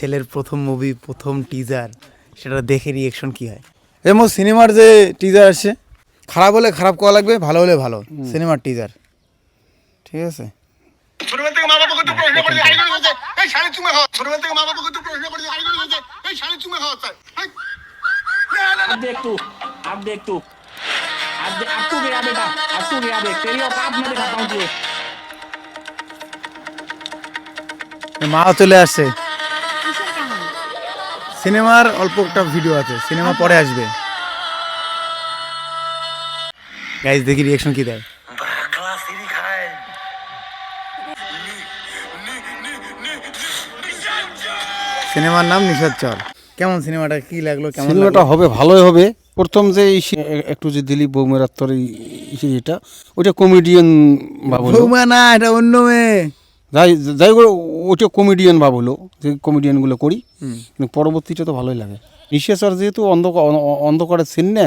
ছেলের প্রথম মুভি প্রথম টিজার সেটা দেখে রিয়েকশন কি হয়? যেমন সিনেমার যে টিজার আসে খারাপ হলে খারাপ করা লাগবে ভালো হলে ভালো সিনেমার টিজার ঠিক আছে? মা চলে আসছে। সিনেমার অল্প একটা ভিডিও আছে সিনেমা পরে আসবে। গাইজ দেখি রিয়েকশন কি দেয়। সিনেমার নাম নিষাদ চর। কেমন সিনেমাটা কি লাগল কেমন সিনেমাটা হবে ভালোই হবে। প্রথম যে একটু যে দিলীপ বৌমের তোর এটা ওইটা কমেডিয়ান বৌমা না এটা অন্য মেয়ে। যাই যাই হোক ওইটা কমেডিয়ান ভাবলো যে কমেডিয়ানগুলো করি। কিন্তু পরবর্তীটা তো ভালোই লাগে। নিঃশ্বাসর যেহেতু অন্ধকার অন্ধকারের সিন না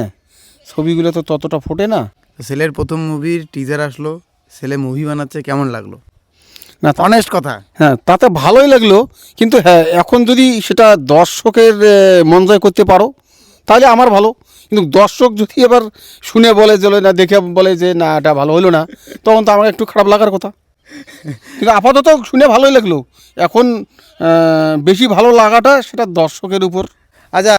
ছবিগুলো তো ততটা ফোটে না। ছেলের প্রথম মুভির টিজার আসলো ছেলে মুভি বানাচ্ছে কেমন লাগল? না অনেস্ট কথা। হ্যাঁ তাতে ভালোই লাগল কিন্তু হ্যাঁ এখন যদি সেটা দর্শকের মন জয় করতে পারো তাহলে আমার ভালো। কিন্তু দর্শক যদি এবার শুনে বলে যে না দেখে বলে যে না এটা ভালো হলো না তখন তো আমার একটু খারাপ লাগার কথা। কিন্তু আপাতত শুনে ভালোই লাগল। এখন বেশি ভালো লাগাটা সেটা দর্শকের উপর।